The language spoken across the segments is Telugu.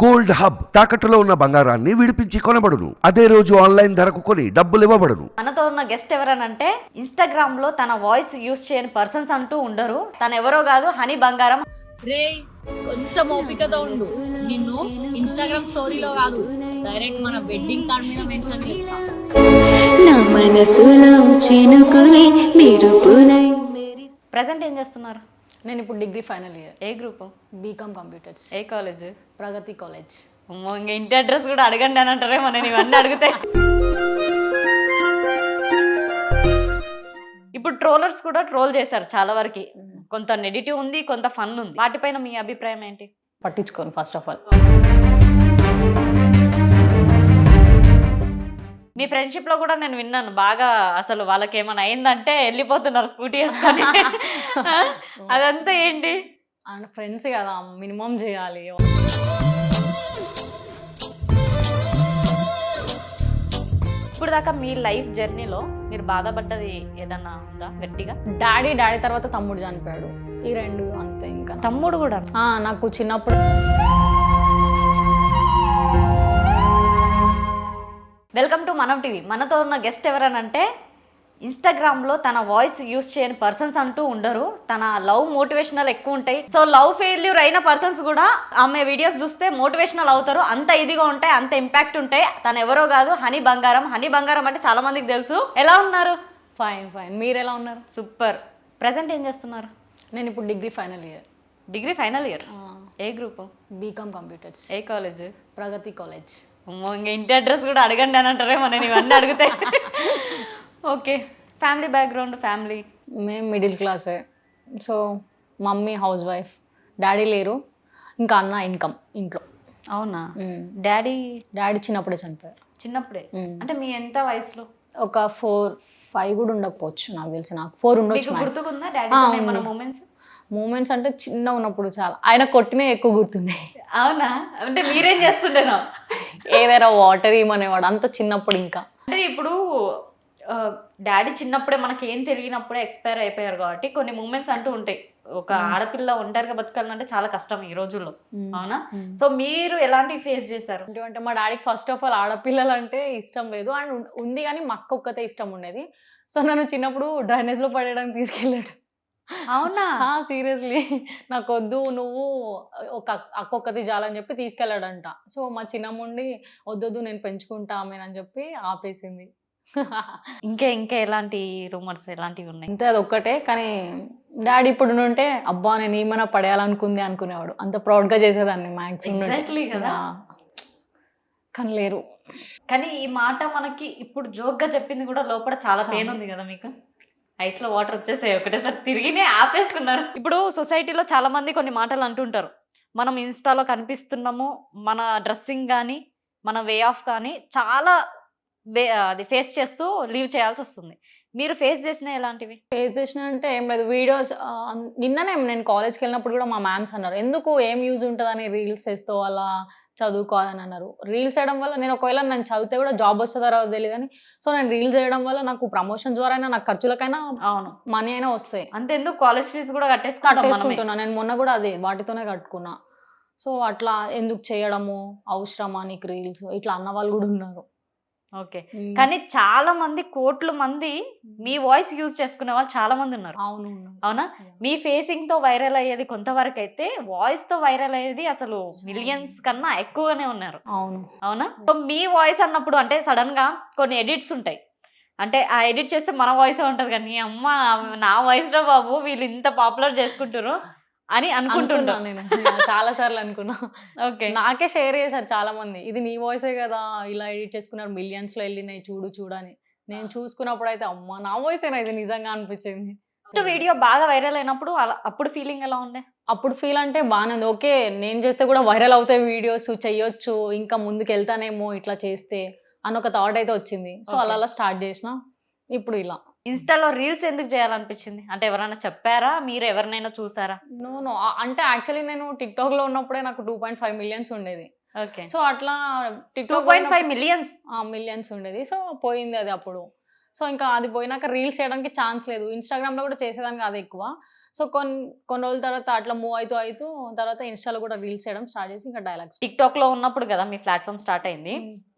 గోల్డ్ హబ్ తాకట్టులో ఉన్న బంగారాన్ని విడిపించి కొనబడును. అదే రోజు ఆన్లైన్ ధరకు కొని డబ్బులు ఇవ్వబడును. మనతో ఉన్న గెస్ట్ ఎవరనంటే ఇన్స్టాగ్రామ్లో తన వాయిస్ యూస్ చేయని పర్సన్స్ అంటూ ఉండరు. తను ఎవరో కాదు హనీ బంగారం. రే కొంచెం ఓపికతో ఉండు. నిన్ను ఇన్స్టాగ్రామ్ స్టోరీలో కాదు డైరెక్ట్ మన వెడ్డింగ్ కార్డ్ మీద మెన్షన్ చేస్తా. నా మనసులో ప్రజెంట్ ఏం చేస్తున్నారు? నేను ఇప్పుడు డిగ్రీ ఫైనల్ ఇయర్. ఏ గ్రూప్? బీకామ్ కంప్యూటర్స్ ఏ కాలేజ్? ప్రగతి కాలేజ్. ఇంకా ఇంటి అడ్రస్ కూడా అడగండి అని అంటారేమో నేను ఇవన్నీ అడిగితే. ఇప్పుడు ట్రోలర్స్ కూడా ట్రోల్ చేశారు చాలా వరకు. కొంత నెగిటివ్ ఉంది కొంత ఫన్ ఉంది. వాటిపైన మీ అభిప్రాయం ఏంటి? పట్టించుకోను ఫస్ట్ ఆఫ్ ఆల్ మీ ఫ్రెండ్షిప్లో కూడా నేను విన్నాను. బాగా అసలు వాళ్ళకి ఏమైనా అయిందంటే వెళ్ళిపోతున్నారు స్కూటీ వేసుకొని? అదంతా ఏంటి? ఫ్రెండ్స్ కదా మినిమం చేయాలి. ఇప్పుడు దాకా మీ లైఫ్ జర్నీలో మీరు బాధపడ్డది ఏదన్నా ఉందా గట్టిగా? డాడీ డాడీ తర్వాత తమ్ముడు చనిపోయాడు. ఈ రెండు అంతే ఇంకా. తమ్ముడు కూడా? నాకు చిన్నప్పుడు వెల్కమ్ టు మనం టీవీ. మనతో ఉన్న గెస్ట్ ఎవరనంటే ఇన్స్టాగ్రామ్లో తన వాయిస్ యూస్ చేయని పర్సన్స్ అంటూ ఉండరు. తన లవ్ మోటివేషనల్ ఎక్కువ ఉంటాయి. సో లవ్ ఫెయిల్యూర్ అయిన పర్సన్స్ కూడా ఆమె వీడియోస్ చూస్తే మోటివేషనల్ అవుతారు. అంత ఇదిగా ఉంటాయి అంత ఇంపాక్ట్ ఉంటాయి. తను ఎవరో కాదు హనీ బంగారం. హనీ బంగారం అంటే చాలా మందికి తెలుసు. ఎలా ఉన్నారు? Fine fine. మీరు ఎలా ఉన్నారు? సూపర్. ప్రజెంట్ ఏం చేస్తున్నారు? నేను ఇప్పుడు degree final year. Degree final year. ఏ గ్రూప్? బీకామ్ కంప్యూటర్స్ ఏ కాలేజ్? ప్రగతి కాలేజ్. ఇంకా ఇంటి అడ్రస్ కూడా అడగండి అని అంటారేమో నేను ఇవన్నీ అడిగితే. Okay family background family. మేము మిడిల్ క్లాసే. So mummy housewife. డాడీ లేరు ఇంకా అన్న ఇన్కమ్ ఇంట్లో. అవునా? డాడీ? డాడీ చిన్నప్పుడే చనిపోయారు. చిన్నప్పుడే. అంటే మీ ఎంత వయసులో? ఒక ఫోర్ ఫైవ్ కూడా ఉండకపోవచ్చు నాకు తెలిసి. నాకు ఫోర్ ఉండొచ్చు గుర్తుకుందా? డాడీ. మన మూమెంట్స్ మూమెంట్స్ అంటే చిన్న ఉన్నప్పుడు చాలా. ఆయన కొట్టినే ఎక్కువ గుర్తున్నాయి అవునా? అంటే మీరేం చేస్తుండేనో? ఏదైనా వాటర్ ఇమ్మనేవాడు అంత చిన్నప్పుడు ఇంకా. అంటే ఇప్పుడు డాడీ చిన్నప్పుడే మనకి ఏం తెలియనప్పుడే ఎక్స్పైర్ అయిపోయారు కాబట్టి కొన్ని మూమెంట్స్ అంటూ ఉంటాయి. ఒక ఆడపిల్ల ఒంటరిగా బతకాలంటే చాలా కష్టం ఈ రోజుల్లో. అవునా? సో మీరు ఎలాంటివి ఫేస్ చేశారు? అంటే మా డాడీకి ఫస్ట్ ఆఫ్ ఆల్ ఆడపిల్లలు అంటే ఇష్టం లేదు. అండ్ ఉంది కానీ మా అక్క ఒక్కతే ఇష్టం ఉండేది. సో నన్ను చిన్నప్పుడు డ్రైనేజ్లో పడేయడానికి తీసుకెళ్ళాడు. అవునా? సీరియస్లీ. నాకు వద్దు నువ్వు ఒక అక్క- అక్క ఒక్కతి చాలని చెప్పి తీసుకెళ్ళాడంట. సో మా చిన్నమ్ముండి వద్దొద్దు నేను పెంచుకుంటా ఆమెనని చెప్పి ఆపేసింది. ఇంకా ఇంకా ఎలాంటి రూమర్స్ ఎలాంటివి ఉన్నాయి? అంతే అది ఒక్కటే. కానీ డాడీ ఇప్పుడు ఉంటే అబ్బా నేను ఏమైనా పడేయాలనుకుంది అనుకునేవాడు. అంత proud గా చేసేదాన్ని Exactly కదా. మ్యాక్సిమం కానీ లేరు. కానీ ఈ మాట మనకి ఇప్పుడు జోక్గా చెప్పింది కూడా లోపల చాలా పెయిన్. ఉంది కదా మీకు? ఐస్లో వాటర్ వచ్చేసాయి. ఒకటేసారి తిరిగినే ఆపేసుకున్నారు. ఇప్పుడు సొసైటీలో చాలా మంది కొన్ని మాటలు అంటుంటారు. మనం ఇన్స్టాలో కనిపిస్తున్నాము మన డ్రెస్సింగ్ కానీ మన వే ఆఫ్ కానీ చాలా వే అది ఫేస్ చేస్తూ లీవ్ చేయాల్సి వస్తుంది. మీరు ఫేస్ చేసిన ఎలాంటివి? ఫేస్ చేసిన అంటే ఏం లేదు. వీడియోస్ నిన్ననే నేను కాలేజ్కి వెళ్ళినప్పుడు కూడా మా మ్యామ్స్ అన్నారు. ఎందుకు ఏం యూజ్ ఉంటుందని రీల్స్ చేస్తూ అలా? చదువుకోవాలని అన్నారు రీల్స్ చేయడం వల్ల నేను ఒకవేళ నేను చదివితే కూడా జాబ్ వస్తుందో రాదో తెలియదు కానీ సో నేను రీల్స్ చేయడం వల్ల నాకు ప్రమోషన్ ద్వారా అయినా నాకు ఖర్చులకైనా అవును. మనీ అయినా వస్తాయి. అంతెందుకు? కాలేజ్ ఫీజు కూడా మనమే. కట్టేసుకుంటున్నా. నేను మొన్న కూడా అదే వాటితోనే కట్టుకున్నా. సో అట్లా ఎందుకు చేయడము? అవసరమా నీకు రీల్స్ ఇట్లా అన్న వాళ్ళు కూడా ఉన్నారు. ఓకే. కానీ చాలా మంది కోట్ల మంది మీ వాయిస్ యూజ్ చేసుకునే వాళ్ళు చాలా మంది ఉన్నారు. అవును. అవునా మీ ఫేసింగ్తో వైరల్ అయ్యేది కొంతవరకు అయితే వాయిస్తో వైరల్ అయ్యేది అసలు మిలియన్స్ కన్నా ఎక్కువగానే ఉన్నారు. అవును. అవునా? సో మీ వాయిస్ అన్నప్పుడు అంటే సడన్గా కొన్ని ఎడిట్స్ ఉంటాయి. అంటే ఆ ఎడిట్ చేస్తే మన వాయిస్ ఉంటది కానీ అమ్మ నా వాయిస్ రా బాబు వీళ్ళు ఇంత పాపులర్ చేసుకుంటారు అని అనుకుంటున్నా అనుకుంటున్నాను నేను. చాలా సార్లు అనుకున్నా. ఓకే. నాకే షేర్ చేశారు చాలా మంది ఇది నీ వాయిసే కదా ఇలా ఎడిట్ చేసుకున్నారు మిలియన్స్లో వెళ్ళినాయి చూడు చూడని. నేను చూసుకున్నప్పుడు అయితే అమ్మ నా వాయిసేనా ఇది నిజంగా అనిపించింది. ఫస్ట్ వీడియో బాగా వైరల్ అయినప్పుడు అప్పుడు ఫీలింగ్ ఎలా ఉండే? అప్పుడు ఫీల్ అంటే బాగానే ఉంది. ఓకే నేను చేస్తే కూడా వైరల్ అవుతాయి వీడియోస్ చెయ్యొచ్చు ఇంకా ముందుకు వెళ్తానేమో ఇట్లా చేస్తే అని ఒక థాట్ అయితే వచ్చింది. సో. అలా అలా స్టార్ట్ చేసిన ఇప్పుడు ఇలా. ఇన్స్టాలో రీల్స్ ఎందుకు చేయాలనిపించింది? అంటే ఎవరైనా చెప్పారా? మీరు ఎవరినైనా చూసారా? No no. అంటే యాక్చువల్లీ నేను టిక్ టాక్లో ఉన్నప్పుడే నాకు టూ పాయింట్ ఫైవ్ మిలియన్స్ ఉండేది. ఓకే. సో అట్లా tick two tock point five millions millions ఉండేది. సో పోయింది అది అప్పుడు. సో ఇంకా అది పోయినాక రీల్స్ చేయడానికి ఛాన్స్ లేదు. ఇన్స్టాగ్రామ్లో కూడా చేసేదానికి అది ఎక్కువ. సో కొన్ని కొన్ని రోజుల తర్వాత అట్లా మూవ్ అవుతూ అవుతూ తర్వాత ఇన్స్టాలో కూడా రీల్స్ చేయడం స్టార్ట్ చేసి ఇంకా డైలాగ్స్ టిక్ టాక్లో ఉన్నప్పుడు కదా మీ ప్లాట్ఫామ్ స్టార్ట్ అయింది.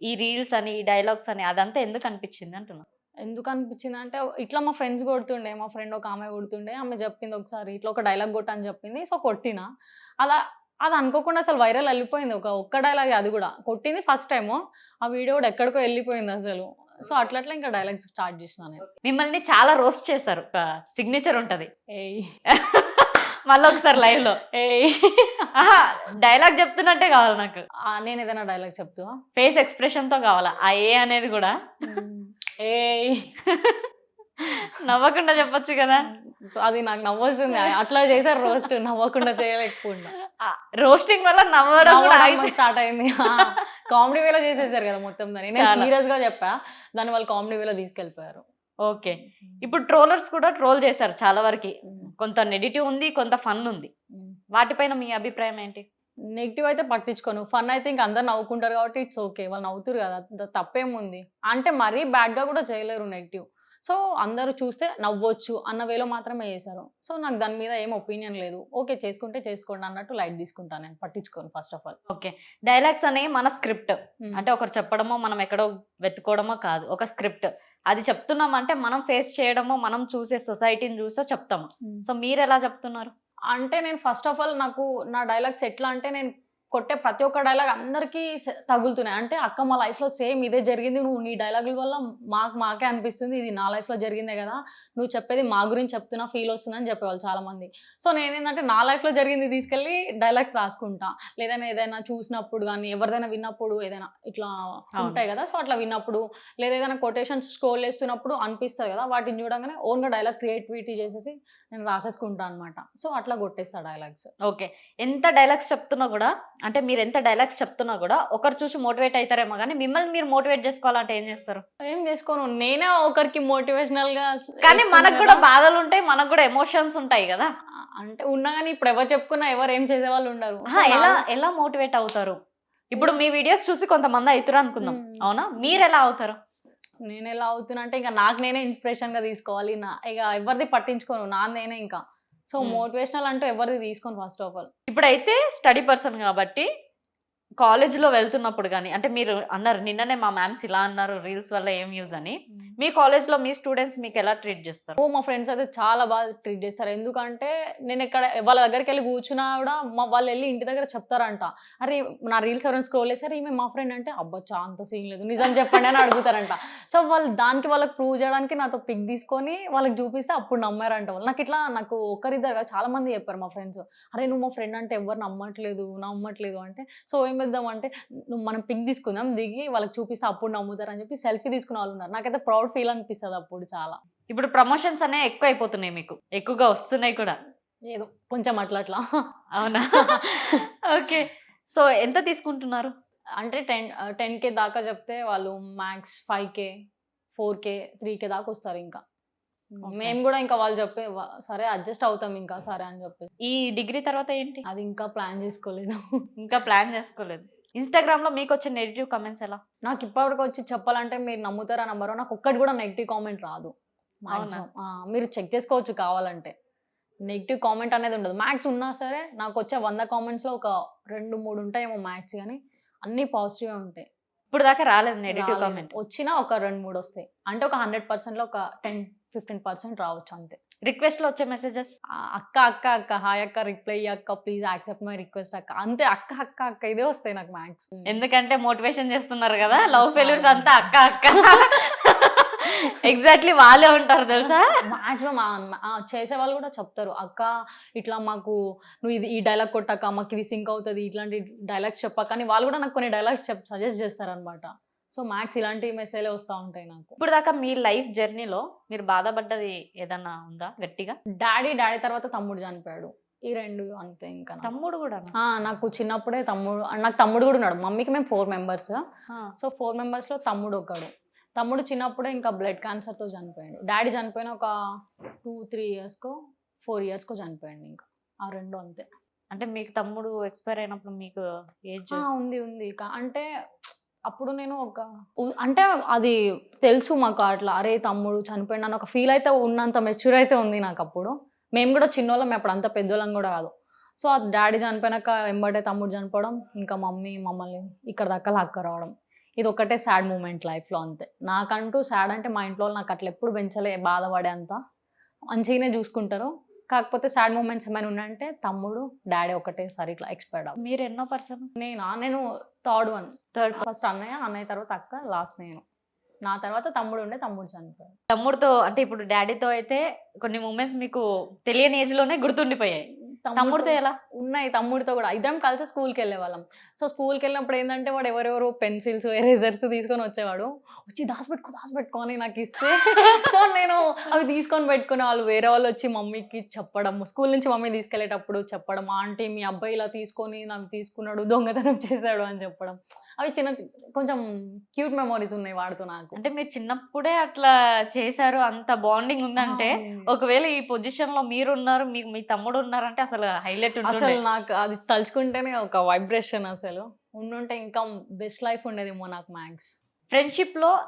ఈ రీల్స్ అని ఈ డైలాగ్స్ అని అదంతా ఎందుకు అనిపించింది అంటున్నా ఎందుకు అనిపించింది అంటే ఇట్లా మా ఫ్రెండ్స్ కొడుతుండే. మా ఫ్రెండ్ ఒక ఆమె కొడుతుండే. ఆమె చెప్పింది ఒకసారి ఇట్లా ఒక డైలాగ్ కొట్ట అని చెప్పింది. సో కొట్టిన. అలా అది అనుకోకుండా అసలు వైరల్ వెళ్ళిపోయింది. ఒక ఒక్క డైలాగ్ అది కూడా. కొట్టింది ఫస్ట్ టైము ఆ వీడియో కూడా ఎక్కడికో వెళ్ళిపోయింది అసలు. సో అట్లా అట్లా ఇంకా డైలాగ్స్ స్టార్ట్ చేసిన నేను. మిమ్మల్ని చాలా రోస్ట్ చేశారు. ఒక సిగ్నేచర్ ఉంటది. ఏయ్. మళ్ళీ ఒకసారి లైవ్లో. ఏయ్. డైలాగ్ చెప్తున్నట్టే కావాలి నాకు. నేను ఏదైనా డైలాగ్ చెప్తా ఫేస్ ఎక్స్ప్రెషన్తో కావాలా? ఆ ఏ అనేది కూడా. ఏయ్. నవ్వకుండా చెప్పొచ్చు కదా. సో అది నాకు నవ్వొస్తుంది అట్లా చేశారు రోస్ట్. నవ్వకుండా చేయలేకపోకుండా రోస్టింగ్ వల్ల నవ్వడం. స్టార్ట్ అయింది. కామెడీ వేలో చేసేసారు కదా మొత్తం దాన్ని. నేను. సీరియస్గా చెప్పా దాని వాళ్ళు కామెడీ వేలో తీసుకెళ్ళిపోయారు. ఓకే. ఇప్పుడు ట్రోలర్స్ కూడా ట్రోల్ చేశారు చాలా వరకు. కొంత నెగిటివ్ ఉంది కొంత ఫన్ ఉంది. వాటిపైన మీ అభిప్రాయం ఏంటి? నెగిటివ్ అయితే పట్టించుకోను. ఫన్ అయితే ఇంకా అందరు నవ్వుకుంటారు కాబట్టి ఇట్స్ ఓకే వాళ్ళు నవ్వుతారు కదా. తప్పేముంది? అంటే మరీ బ్యాడ్గా కూడా చేయలేరు నెగిటివ్ సో అందరూ చూస్తే నవ్వొచ్చు అన్న వేలో మాత్రమే చేశారు. సో నాకు దాని మీద ఏం ఒపీనియన్ లేదు. ఓకే చేసుకుంటే చేసుకోండి అన్నట్టు లైట్ తీసుకుంటాను నేను. పట్టించుకోను first of all okay dialogues అనేవి మన స్క్రిప్ట్ అంటే ఒకరు చెప్పడమో మనం ఎక్కడో వెతుకోవడమో కాదు. ఒక స్క్రిప్ట్ అది చెప్తున్నామంటే మనం ఫేస్ చేయడమో మనం చూసే సొసైటీని చూసో చెప్తాము. సో మీరు ఎలా చెప్తున్నారు? అంటే నేను ఫస్ట్ ఆఫ్ ఆల్ నాకు నా డైలాగ్స్ ఎట్లా అంటే నేను కొట్టే ప్రతి ఒక్క డైలాగ్ అందరికీ తగులుతున్నాయి. అంటే అక్క మా లైఫ్లో సేమ్ ఇదే జరిగింది. నువ్వు నీ డైలాగుల వల్ల మాకు మాకే అనిపిస్తుంది. ఇది నా లైఫ్లో జరిగిందే కదా. నువ్వు చెప్పేది మా గురించి చెప్తున్నా ఫీల్ వస్తుందని చెప్పేవాళ్ళు చాలా మంది సో నేనేంటంటే నా లైఫ్లో జరిగింది తీసుకెళ్ళి డైలాగ్స్ రాసుకుంటా. లేదైనా ఏదైనా చూసినప్పుడు కానీ ఎవరిదైనా విన్నప్పుడు ఏదైనా ఇట్లా ఉంటాయి కదా. సో అట్లా విన్నప్పుడు లేదా ఏదైనా కొటేషన్స్ స్క్రోల్ చేస్తున్నప్పుడు అనిపిస్తుంది కదా. వాటిని చూడగానే ఓన్గా డైలాగ్ క్రియేటివిటీ చేసేసి నేను రాసేసుకుంటా అనమాట సో అట్లా కొట్టేస్తా డైలాగ్స్ ఓకే. ఎంత డైలాగ్స్ చెప్తున్నా కూడా అంటే మీరు ఎంత డైలాగ్స్ చెప్తున్నా కూడా ఒకరు చూసి మోటివేట్ అవుతారేమో కానీ మిమ్మల్ని మీరు మోటివేట్ చేసుకోవాలంటే ఏం చేస్తారు? ఏం చేసుకోను నేనే ఒకరికి మోటివేషనల్గా కానీ మనకు కూడా. బాధలు ఉంటాయి మనకు కూడా ఎమోషన్స్ ఉంటాయి కదా. అంటే ఉన్నా కానీ ఇప్పుడు ఎవరు చెప్పుకున్నా ఎవరు ఏం చేసే వాళ్ళు ఉండరు ఎలా ఎలా మోటివేట్ అవుతారు? ఇప్పుడు మీ వీడియోస్ చూసి కొంతమంది అవుతారు అనుకుందాం. అవునా? మీరు ఎలా అవుతారు? నేను ఎలా అవుతున్నా అంటే ఇంకా నాకు నేనే ఇన్స్పిరేషన్గా తీసుకోవాలి. నా ఇక ఎవరిది పట్టించుకోను నా నేనే ఇంకా. సో. మోటివేషనల్ అంటూ ఎవరిది తీసుకోను ఫస్ట్ ఆఫ్ ఆల్ ఇప్పుడైతే స్టడీ పర్సన్ కాబట్టి కాలేజ్లో వెళ్తున్నప్పుడు కానీ అంటే మీరు అన్నారు నిన్ననే మా మ్యామ్స్ ఇలా అన్నారు రీల్స్ వల్ల ఏం యూజ్ అని. మీ కాలేజ్లో మీ స్టూడెంట్స్ మీకు ఎలా ట్రీట్ చేస్తారు? ఓ మా ఫ్రెండ్స్ అయితే చాలా బాగా ట్రీట్ చేస్తారు. ఎందుకంటే నేను ఇక్కడ వాళ్ళ దగ్గరికి వెళ్ళి కూర్చున్నా కూడా మా వాళ్ళు వెళ్ళి ఇంటి దగ్గర చెప్తారంట. అరే నా రీల్స్ ఎవరైనా స్క్రోల్ చేశారు ఈమె మా ఫ్రెండ్ అంటే అబ్బచ్చా అంత సీన్ లేదు. నిజం చెప్పండి అని అడుగుతారంట. సో వాళ్ళు దానికి వాళ్ళకి ప్రూవ్ చేయడానికి నాతో పిక్ తీసుకొని వాళ్ళకి చూపిస్తే అప్పుడు నమ్మారంట వాళ్ళు. నాకు ఇట్లా నాకు ఒకరిద్దరు కాదు, చాలా మంది చెప్పారు మా ఫ్రెండ్స్. అరే నువ్వు మా ఫ్రెండ్ అంటే ఎవరు నమ్మట్లేదు నమ్మట్లేదు అంటే. సో ఏం చేద్దాం అంటే మనం పిక్ తీసుకుందాం దిగి వాళ్ళకి చూపిస్తే అప్పుడు నమ్ముతారు అని చెప్పి సెల్ఫీ తీసుకున్న వాళ్ళు ఉన్నారు. నాకైతే ప్రౌడ్ ఫీల్ అనిపిస్తుంది అప్పుడు చాలా. ఇప్పుడు ప్రమోషన్స్ అనేవి ఎక్కువ అయిపోతున్నాయి మీకు. ఎక్కువగా వస్తున్నాయి కూడా. ఏదో కొంచెం అట్లా అట్లా. అవునా? ఓకే. సో ఎంత తీసుకుంటున్నారు? అంటే టెన్ టెన్ కే దాకా చెప్తే వాళ్ళు max five K four K three K దాకా వస్తారు ఇంకా. మేము కూడా ఇంకా వాళ్ళు చెప్పే "వా- సరే అడ్జస్ట్ అవుతాం ఇంకా సరే అని చెప్పి ఈ డిగ్రీ తర్వాత ఏంటి? అది ఇంకా ప్లాన్ చేసుకోలేదు. ఇంకా ప్లాన్ చేసుకోలేదు. ఇన్స్టాగ్రామ్లో మీకు వచ్చే నెగిటివ్ కమెంట్స్ ఎలా? నాకు ఇప్పటికి వచ్చి చెప్పాలంటే మీరు నమ్ముతారా నమ్మరో నాకు ఒక్కటి కూడా నెగిటివ్ కామెంట్ రాదు. మీరు చెక్ చేసుకోవచ్చు కావాలంటే. నెగిటివ్ కామెంట్ అనేది ఉండదు. మ్యాథ్స్ ఉన్నా సరే నాకు వచ్చే వంద కామెంట్స్లో ఒక రెండు మూడు ఉంటాయేమో మ్యాథ్స్ కానీ అన్నీ పాజిటివ్ ఉంటాయి. ఇప్పుడు దాకా రాలేదు నెగిటివ్. కామెంట్ వచ్చినా ఒక రెండు మూడు వస్తాయి. అంటే ఒక హండ్రెడ్ పర్సెంట్లో ఒక టెన్ ఫిఫ్టీన్ పర్సెంట్ రావచ్చు అంతే. రిక్వెస్ట్లో వచ్చే మెసేజెస్ అక్క అక్క అక్క హాయ్ అక్క రిప్లై అక్క ప్లీజ్ యాక్సెప్ట్ మై రిక్వెస్ట్ అక్క. అంతే అక్క అక్క అక్క ఇదే వస్తాయి నాకు మ్యాక్స్ ఎందుకంటే మోటివేషన్ చేస్తున్నారు కదా లవ్ ఫెయిల్యూర్స్ అంతా అక్క అక్క. ఎగ్జాక్ట్లీ వాళ్ళే ఉంటారు తెలుసా? మాక్సిమం చేసే వాళ్ళు కూడా చెప్తారు అక్క ఇట్లా మాకు నువ్వు ఇది ఈ డైలాగ్ కొట్టక్క మాకు ఇది సింక్ అవుతుంది ఇట్లాంటి డైలాగ్స్ చెప్పక్క అని వాళ్ళు కూడా నాకు కొన్ని డైలాగ్స్ చెప్ సజెస్ట్ చేస్తారనమాట సో మ్యాక్స్ ఇలాంటి మెసేజ్లే వస్తూ ఉంటాయి నాకు. ఇప్పుడు దాకా మీ లైఫ్ జర్నీలో మీరు బాధపడ్డది ఏదన్నా ఉందా గట్టిగా? డాడీ డాడీ తర్వాత తమ్ముడు చనిపోయాడు. ఈ రెండు అంతే ఇంకా నాకు. తమ్ముడు కూడా ఆ, నాకు చిన్నప్పుడే తమ్ముడు నాకు తమ్ముడు కూడా ఉన్నాడు. మమ్మీకి మేము ఫోర్ మెంబర్స్. సో ఫోర్ మెంబర్స్లో తమ్ముడు ఒకడు. తమ్ముడు చిన్నప్పుడే ఇంకా బ్లడ్ క్యాన్సర్తో చనిపోయాడు. డాడీ చనిపోయిన ఒక టూ త్రీ ఇయర్స్కో ఫోర్ ఇయర్స్కో చనిపోయాడు ఇంకా. ఆ రెండు అంతే. అంటే మీకు తమ్ముడు ఎక్స్పైర్ అయినప్పుడు మీకు ఏజ్ ఆ, ఉంది ఉంది. కా- అంటే అప్పుడు నేను ఒక అంటే అది తెలుసు మాకు అట్లా. అరే తమ్ముడు చనిపోయిన ఒక ఫీల్ అయితే ఉన్నంత మెచ్యూర్ అయితే ఉంది నాకు అప్పుడు. మేము కూడా చిన్నోళ్ళం అప్పుడు అంత పెద్దోళ్ళం కూడా కాదు. సో ఆ డాడీ చనిపోయినాక వెంబడే తమ్ముడు చనిపోవడం ఇంకా మమ్మీ మమ్మల్ని ఇక్కడ దాకా లాక్క రావడం ఇది ఒక్కటే సాడ్ మూమెంట్ లైఫ్లో అంతే. నాకంటూ సాడ్ అంటే మా ఇంట్లో నాకు అట్లా ఎప్పుడు పెంచలే బాధపడే అంత. మంచిగానే చూసుకుంటారు. కాకపోతే సాడ్ మూమెంట్స్ ఏమైనా ఉన్నాయంటే తమ్ముడు డాడీ ఒకటేసారి ఇట్లా ఎక్స్పైర్డ్ అవ్వ మీరు ఎన్నో పర్సన్? నేనా? నేను థర్డ్ వన్. థర్డ్ ఫస్ట్ అన్నయ్య అన్నయ్య తర్వాత అక్క లాస్ట్ నేను. నా తర్వాత తమ్ముడు ఉండే తమ్ముడు చనిపోయాడు. తమ్ముడితో అంటే ఇప్పుడు డాడీతో అయితే కొన్ని మూమెంట్స్ మీకు తెలియని ఏజ్లోనే గుర్తుండిపోయాయి. తమ్ముడితో ఎలా? ఉన్నాయి తమ్ముడితో కూడా. ఇద్దరం కలిసి స్కూల్కి వెళ్ళే వాళ్ళం సో స్కూల్కి వెళ్ళినప్పుడు ఏంటంటే వాడు ఎవరెవరు పెన్సిల్స్ ఎరేజర్స్ తీసుకొని వచ్చేవాడు. వచ్చి దాచిపెట్టుకో దాచిపెట్టుకో అని నాకు ఇస్తే సో నేను అవి తీసుకొని పెట్టుకునే వాళ్ళు. వేరే వాళ్ళు వచ్చి మమ్మీకి చెప్పడం స్కూల్ నుంచి మమ్మీ తీసుకెళ్ళేటప్పుడు చెప్పడం ఆంటీ మీ అబ్బాయి ఇలా తీసుకొని నాకు తీసుకున్నాడు దొంగతనం చేశాడు అని చెప్పడం. అవి చిన్న కొంచెం క్యూట్ మెమోరీస్ ఉన్నాయి వాడితో నాకు. అంటే మీరు చిన్నప్పుడే అట్లా చేశారు అంత బాండింగ్ ఉందంటే ఒకవేళ ఈ పొజిషన్లో మీరు ఉన్నారు మీకు మీ తమ్ముడు ఉన్నారంటే అసలు హైలైట్ అసలు నాకు అది తలుచుకుంటేనే ఒక వైబ్రేషన్ అసలు. ఉండుంటే ఇంకా బెస్ట్ లైఫ్ ఉండేదేమో నాకు మ్యాక్స్ ఫ్రెండ్షిప్లో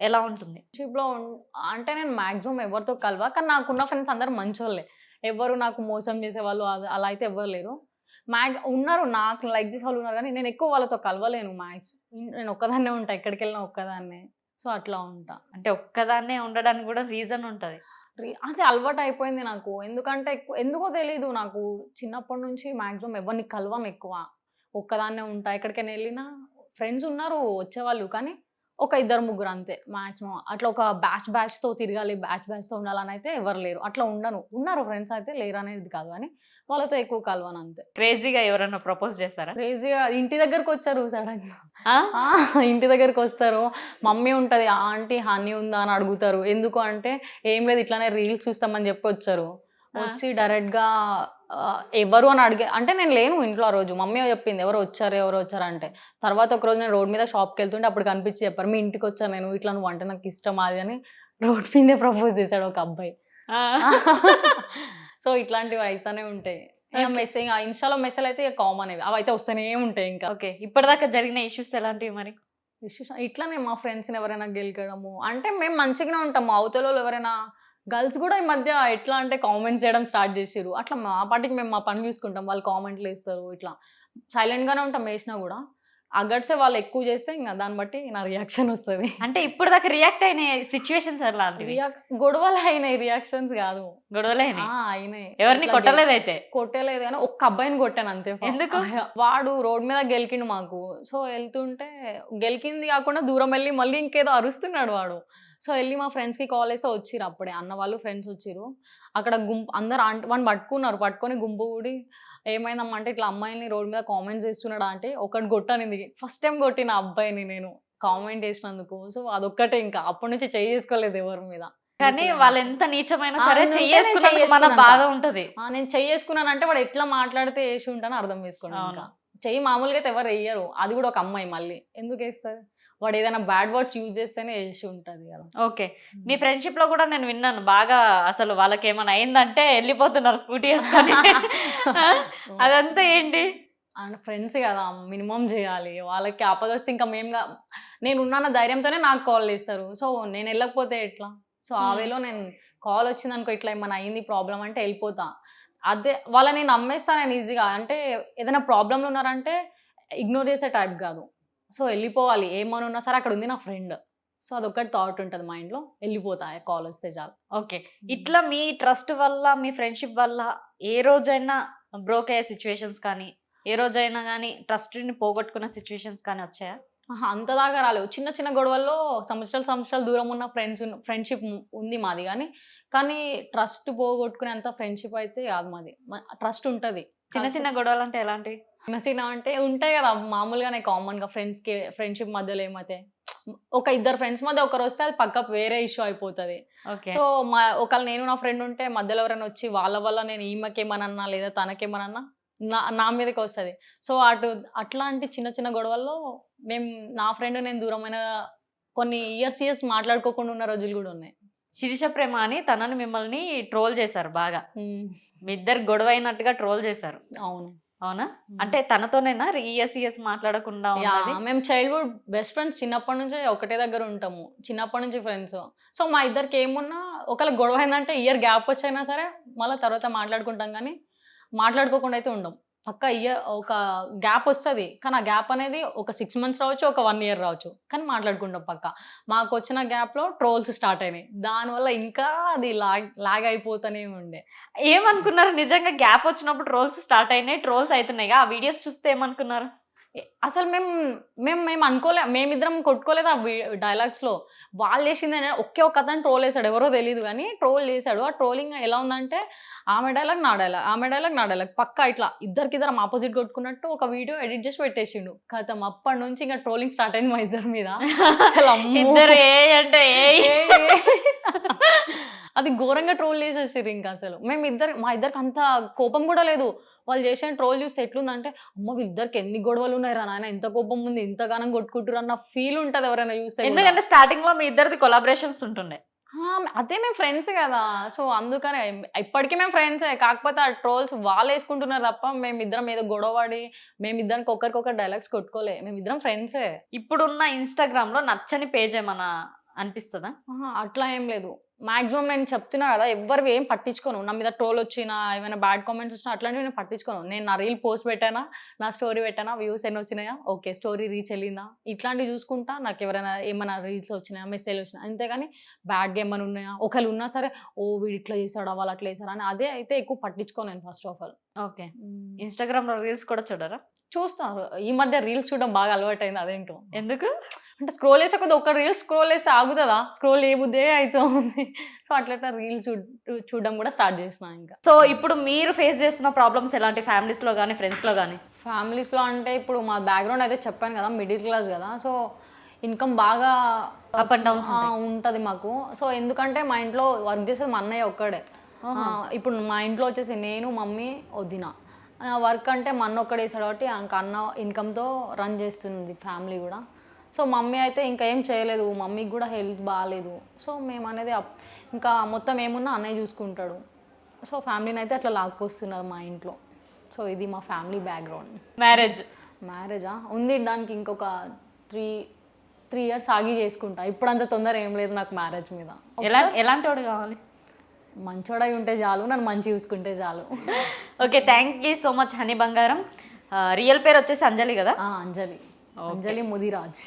ఎలా ఉంటుంది? ఫ్రెండ్షిప్లో అంటే నేను మాక్సిమం ఎవరితో కలవా? కానీ నాకున్న ఫ్రెండ్స్ అందరు మంచోళ్ళే. ఎవరు నాకు మోసం చేసేవాళ్ళు అది- అలా అయితే ఎవరు లేరు. మ్యాక్ ఉన్నారు నాకు లైక్ చేసే వాళ్ళు ఉన్నారు కానీ నేను ఎక్కువ వాళ్ళతో కలవలేను మ్యాక్స్ నేను ఒక్కదాన్నే ఉంటా ఎక్కడికి వెళ్ళినా ఒక్కదాన్నే. సో అట్లా ఉంటా. అంటే ఒక్కదాన్నే ఉండడానికి కూడా రీజన్ ఉంటది. అది అలవాటు అయిపోయింది నాకు. ఎందుకంటే ఎక్కువ ఎందుకో తెలీదు నాకు. చిన్నప్పటి నుంచి మాక్సిమం ఎవరిని కలవం ఎక్కువ. ఒక్కదాన్నే ఉంటా ఎక్కడికైనా వెళ్ళినా. ఫ్రెండ్స్ ఉన్నారు వచ్చేవాళ్ళు కానీ ఒక ఇద్దరు ముగ్గురు అంతే మాక్సిమం. అట్లా ఒక బ్యాచ్ బ్యాచ్తో తిరగాలి బ్యాచ్ బ్యాచ్తో ఉండాలని అయితే ఎవరు లేరు. అట్లా ఉండను. ఉన్నారు ఫ్రెండ్స్ అయితే లేరు అనేది కాదు కానీ వాళ్ళతో ఎక్కువ కలవను అంతే. క్రేజీగా ఎవరైనా ప్రపోజ్ చేస్తారా? క్రేజీగా ఇంటి దగ్గరకు వచ్చారు సడన్ ఇంటి దగ్గరికి వస్తారు. మమ్మీ ఉంటుంది ఆంటీ హనీ ఉందా? అని అడుగుతారు. ఎందుకు అంటే ఏం లేదు ఇట్లానే రీల్స్ చూస్తామని చెప్పి వచ్చారు. వచ్చి డైరెక్ట్గా ఎవరు అని అడిగే అంటే నేను లేను ఇంట్లో ఆ రోజు. మమ్మీ చెప్పింది ఎవరు వచ్చారు ఎవరు వచ్చారు అంటే. తర్వాత ఒక రోజు నేను రోడ్ మీద షాప్కి వెళ్తుంటే అప్పుడు కనిపించి చెప్పారు మీ ఇంటికి వచ్చాను నేను ఇట్లా నువ్వు అంటే నాకు ఇష్టం అది అని రోడ్ మీదే ప్రపోజ్ చేశాడు ఒక అబ్బాయి. సో ఇట్లాంటివి అయితేనే ఉంటాయి. మెసేజ్ ఇన్స్టాలో మెసేజ్ అయితే కామన్ అవి అవి అయితే వస్తూనే ఉంటాయి ఇంకా. ఓకే. ఇప్పటిదాకా జరిగిన ఇష్యూస్ ఎలాంటివి మరి? ఇష్యూస్ ఇట్లానే మా ఫ్రెండ్స్ని ఎవరైనా గెలికడము. అంటే మేము మంచిగానే ఉంటాం. మా అవతల వాళ్ళు ఎవరైనా గర్ల్స్ కూడా ఈ మధ్య ఎట్లా అంటే కామెంట్స్ చేయడం స్టార్ట్ చేసారు అట్లా మా పాటికి మేము మా పని చూసుకుంటాం. వాళ్ళు కామెంట్లు వేస్తారు ఇట్లా. సైలెంట్గానే ఉంటాం వేసినా కూడా. అగడ్సే వాళ్ళు ఎక్కువ చేస్తే ఇంకా దాన్ని బట్టి నా రియాక్షన్ వస్తుంది. అంటే ఇప్పటిదాకా రియాక్ట్ అయిన సిచ్యువేషన్స్ ఎలాంటివి రియాక్ గొడవలు అయినాయి రియాక్షన్స్ కాదు. గొడవలే ఆ, అయినాయి. ఎవరిని ఇట్లా కొట్టలేదైతే? కొట్టలేదు కానీ ఒక్క అబ్బాయిని కొట్టాను అంతే ఎందుకు? ఆ, వాడు రోడ్ మీద గెలికిండు మాకు. సో వెళ్తుంటే గెలికింది కాకుండా దూరం వెళ్ళి మళ్ళీ ఇంకేదో అరుస్తున్నాడు వాడు. సో వెళ్ళి మా ఫ్రెండ్స్కి కాల్ చేస్తే వచ్చిర్రు అప్పుడే. అన్న వాళ్ళు ఫ్రెండ్స్ వచ్చిర్రు. అక్కడ గుంపు అందరు ఆంటీ వాడిని పట్టుకున్నారు. పట్టుకొని గుంపు కూడి ఏమైందమ్మా అంటే ఇట్లా అమ్మాయిని రోడ్ మీద కామెంట్స్ చేస్తున్నాడా అంటే ఒకటి కొట్టానింది. ఫస్ట్ టైం కొట్టిన అబ్బాయిని నేను కామెంట్ చేసినందుకు. సో అదొక్కటే ఇంకా. అప్పటి నుంచి చేయి చేసుకోలేదు ఎవరి మీద. కానీ వాళ్ళు ఎంత నీచమైనా సరే ఉంటే నేను చెయ్యేసుకున్నందుకు మన చెయ్యేసుకున్నంత. బాధ ఉంటది. నేను అంటే వాడు ఎట్లా మాట్లాడితే వేసి ఉంటానో అర్థం అవును. ఇంకా. చెయ్యి మామూలుగా అయితే ఎవరు వేయరు అది కూడా ఒక అమ్మాయి మళ్ళీ. ఎందుకు వేస్తుంది వాడు ఏదైనా బ్యాడ్ వర్డ్స్ యూజ్ చేస్తేనే వేసి ఉంటుంది కదా. ఓకే మీ ఫ్రెండ్షిప్లో కూడా నేను విన్నాను బాగా అసలు వాళ్ళకి ఏమైనా అయిందంటే వెళ్ళిపోతున్నారు స్కూటీ వేసుకొని? అదంతా ఏంటి? అండ్ ఫ్రెండ్స్ కదా మినిమం చేయాలి. వాళ్ళకి ఆపదొస్తే ఇంకా మేము నేను ఉన్నాన్న ధైర్యంతోనే నాకు కాల్ చేస్తారు. సో నేను వెళ్ళకపోతే ఎట్లా? సో ఆ Hmm. వేలో నేను కాల్ వచ్చింది అనుకో ఇట్లా ఏమైనా అయింది ప్రాబ్లం అంటే వెళ్ళిపోతా. అదే వాళ్ళని నమ్మేస్తా నేను ఈజీగా అంటే ఏదైనా ప్రాబ్లంలో ఉన్నారంటే ఇగ్నోర్ చేసే టైప్ కాదు. సో వెళ్ళిపోవాలి. ఏమని ఉన్నా సరే అక్కడ ఉంది నా ఫ్రెండ్. సో అదొకటి థాట్ ఉంటుంది మైండ్లో వెళ్ళిపోతా కాల్ వస్తే చాలు. ఓకే. ఇట్లా మీ ట్రస్ట్ వల్ల మీ ఫ్రెండ్షిప్ వల్ల ఏ రోజైనా బ్రోక్ అయ్యే సిచ్యువేషన్స్ కానీ ఏ రోజైనా కానీ ట్రస్ట్ని పోగొట్టుకున్న సిచ్యువేషన్స్ కానీ వచ్చాయా? అంత దాకా రాలేవు. చిన్న చిన్న గొడవల్లో సంవత్సరాలు సంవత్సరాలు దూరం ఉన్న ఫ్రెండ్స్ ఫ్రెండ్షిప్ ఉంది మాది కానీ కానీ ట్రస్ట్ పోగొట్టుకునేంత ఫ్రెండ్షిప్ అయితే కాదు మాది. ట్రస్ట్ ఉంటుంది. చిన్న చిన్న గొడవలు అంటే ఎలాంటివి చిన్న చిన్న అంటే ఉంటాయి కదా మామూలుగానే కామన్గా ఫ్రెండ్స్కి ఫ్రెండ్షిప్ మధ్యలో ఏమైతే ఒక ఇద్దరు ఫ్రెండ్స్ మధ్య ఒకరు వస్తే అది పక్క వేరే ఇష్యూ అయిపోతుంది. సో మా ఒకళ్ళు నేను నా ఫ్రెండ్ ఉంటే మధ్యలో ఎవరైనా వచ్చి వాళ్ళ వల్ల నేను ఈమెకేమనన్నా లేదా తనకేమనన్నా నా నా మీదకి వస్తుంది. సో అటు అట్లాంటి చిన్న చిన్న గొడవల్లో మేము నా ఫ్రెండ్ నేను దూరమైన కొన్ని ఇయర్స్ ఇయర్స్ మాట్లాడుకోకుండా ఉన్న రోజులు కూడా ఉన్నాయి. శిరీష ప్రేమ అని తనని మిమ్మల్ని ట్రోల్ చేశారు బాగా. మీ ఇద్దరు గొడవ అయినట్టుగా ట్రోల్ చేశారు. అవును. అవునా? అంటే తనతోనేనా? ఇయర్స్ ఇయర్స్ మాట్లాడకుండా మేము చైల్డ్హుడ్ బెస్ట్ ఫ్రెండ్స్ చిన్నప్పటి నుంచే ఒకటే దగ్గర ఉంటాము. చిన్నప్పటి నుంచి ఫ్రెండ్స్ సో మా ఇద్దరికి ఏమున్నా ఒకవేళ గొడవ అయిందంటే ఇయర్ గ్యాప్ వచ్చైనా సరే మళ్ళీ తర్వాత మాట్లాడుకుంటాం కానీ మాట్లాడుకోకుండా అయితే ఉండం. పక్క ఇయర్ ఒక గ్యాప్ వస్తుంది. కానీ ఆ గ్యాప్ అనేది ఒక సిక్స్ మంత్స్ రావచ్చు ఒక వన్ ఇయర్ రావచ్చు. కానీ మాట్లాడుకుంటాం పక్క. మాకు వచ్చిన గ్యాప్లో ట్రోల్స్ స్టార్ట్ అయినాయి. దానివల్ల ఇంకా అది లాగ్ లాగ్ అయిపోతూనే ఉండే. ఏమనుకున్నారు? నిజంగా గ్యాప్ వచ్చినప్పుడు ట్రోల్స్ స్టార్ట్ అయినాయి ట్రోల్స్ అవుతున్నాయిగా? ఆ వీడియోస్ చూస్తే ఏమనుకున్నారు? అసలు మేము మేము మేము అనుకోలే మేమిద్దరం కొట్టుకోలేదు ఆ డైలాగ్స్లో. వాళ్ళు ఏంటంటే ఒకే ఒక అతను ట్రోల్ వేసాడు ఎవరో తెలియదు కానీ ట్రోల్ చేశాడు. ఆ ట్రోలింగ్ ఎలా ఉందంటే ఆమె డైలాగ్ నా డైలాగ్ ఆమె డైలాగ్ నా డైలాగ్ పక్కా ఇట్లా ఇద్దరికి ఇద్దరం ఆపోజిట్ కొట్టుకున్నట్టు ఒక వీడియో ఎడిట్ చేసి పెట్టేసిండు. కథం అప్పటి నుంచి ఇంకా ట్రోలింగ్ స్టార్ట్ అయింది మా ఇద్దరి మీద. అసలు. ఇద్దరు ఏ అంటే ఏ. అది ఘోరంగా ట్రోల్ చేసేసారు ఇంకా అసలు. మేము ఇద్దరు మా ఇద్దరికి అంత కోపం కూడా లేదు. వాళ్ళు చేసిన ట్రోల్ చూస్తే ఎట్లుందంటే అమ్మ వీళ్ళిద్దరికి ఎన్ని గొడవలు ఉన్నాయి రా నాయన ఎంత కోపం ఉంది ఇంతగానం కొట్టుకుంటారు అన్న ఫీల్ ఉంటది ఎవరైనా చూస్తే. ఎందుకంటే స్టార్టింగ్లో మీ ఇద్దరిది కొలాబరేషన్స్ ఉంటుండే. ఆ, అదే మేము ఫ్రెండ్స్ కదా. సో అందుకనే ఇప్పటికీ మేము ఫ్రెండ్సే కాకపోతే ఆ ట్రోల్స్ వాళ్ళు వేసుకుంటున్నారు తప్ప మేమిద్దరం ఏదో గొడవ పడి మేమిద్దరికి ఒకరికొకరు డైలాగ్స్ కొట్టుకోలే. మేమిద్దరం ఫ్రెండ్సే ఇప్పుడున్న ఇన్స్టాగ్రామ్లో నచ్చని పేజ్ ఏమన్నా అనిపిస్తుందా? అట్లా ఏం లేదు. మాక్సిమం నేను చెప్తున్నా కదా ఎవ్వరు ఏం పట్టించుకోను. నా మీద ట్రోల్ వచ్చినా ఏమైనా బ్యాడ్ కామెంట్స్ వచ్చినా అట్లాంటివి నేను పట్టించుకోను. నేను నా రీల్ పోస్ట్ పెట్టానా నా స్టోరీ పెట్టానా వ్యూస్ ఎన్ని వచ్చినాయా? ఓకే స్టోరీ రీచ్ వెళ్ళిందా? ఇట్లాంటివి చూసుకుంటా నాకు ఎవరైనా ఏమైనా రీల్స్ వచ్చినాయా మెసేజ్ వచ్చినా అంతేగాని బ్యాడ్గా ఏమైనా ఉన్నాయా? ఒకళ్ళు ఉన్నా సరే ఓ వీడు ఇట్లా చేశాడా వాళ్ళు అట్లా చేశారా అని అదే అయితే ఎక్కువ పట్టించుకోను నేను ఫస్ట్ ఆఫ్ ఆల్ ఓకే. ఇన్స్టాగ్రామ్లో రీల్స్ కూడా చూడరా? చూస్తాను ఈ మధ్య రీల్స్ చూడడం బాగా అలవాటైంది అదేంటో. ఎందుకు? అంటే స్క్రోల్ చేసే కొద్ది ఒక రీల్ స్క్రోల్ చేస్తే ఆగుతుందా? స్క్రోల్ ఏ బుద్ధే అవుతుంది సో అట్లా రీల్స్ చూడడం కూడా స్టార్ట్ చేసిన ఇంకా. సో ఇప్పుడు మీరు ఫేస్ చేస్తున్న ప్రాబ్లమ్స్ ఎలాంటి? ఫ్యామిలీస్లో కానీ ఫ్రెండ్స్లో కానీ ఫ్యామిలీస్లో అంటే ఇప్పుడు మా బ్యాక్గ్రౌండ్ అయితే చెప్పాను కదా మిడిల్ క్లాస్ కదా. సో ఇన్కమ్ బాగా అప్ అండ్ డౌన్స్ ఉంటుంది మాకు. సో ఎందుకంటే మా ఇంట్లో వర్క్ చేసేది మా అన్నయ్య ఒక్కడే. ఇప్పుడు మా ఇంట్లో వచ్చేసి నేను మమ్మీ వదిన. వర్క్ అంటే మా అన్న ఒక్కడే వేసాడు కాబట్టి ఇంకా అన్న ఇన్కమ్తో రన్ చేస్తుంది ఫ్యామిలీ కూడా. సో మమ్మీ అయితే ఇంకా ఏం చేయలేదు మమ్మీకి కూడా హెల్త్ బాగాలేదు సో మేము అనేది ఇంకా మొత్తం ఏమున్నా అన్నయ్య చూసుకుంటాడు. సో ఫ్యామిలీని అయితే అట్లా లాక్కొస్తున్నారు మా ఇంట్లో. సో ఇది మా ఫ్యామిలీ బ్యాక్గ్రౌండ్. మ్యారేజ్. మ్యారేజా? ఉంది దానికి ఇంకొక త్రీ త్రీ ఇయర్స్ ఆగి చేసుకుంటా. ఇప్పుడు అంత తొందర ఏం లేదు నాకు మ్యారేజ్ మీద. ఎలా ఎలాంటి వాడు కావాలి? మంచోడై ఉంటే చాలు నన్ను మంచి చూసుకుంటే చాలు. Okay thank you so much honey బంగారం. రియల్ పేరు వచ్చేసి అంజలి కదా? అంజలి. అంజలి ముదిరాజ్.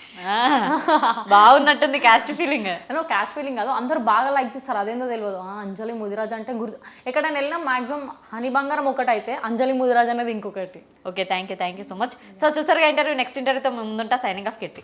బాగున్నట్టుంది క్యాస్ట్ ఫీలింగ్ క్యాష్ ఫీలింగ్ కాదు. అందరూ బాగా లైక్ చేస్తారు. అదేందో తెలియదు అంజలి ముదిరాజ్ అంటే గుర్తు ఎక్కడైనా వెళ్ళినా మాక్సిమం హనీ బంగారం ఒకటి అయితే అంజలి ముదిరాజ్ అనేది ఇంకొకటి. Okay thank you thank you so much so చూసారుగా ఇంటర్వ్యూ నెక్స్ట్ ఇంటర్వ్యూతో ముందుంటా. Signing off kitty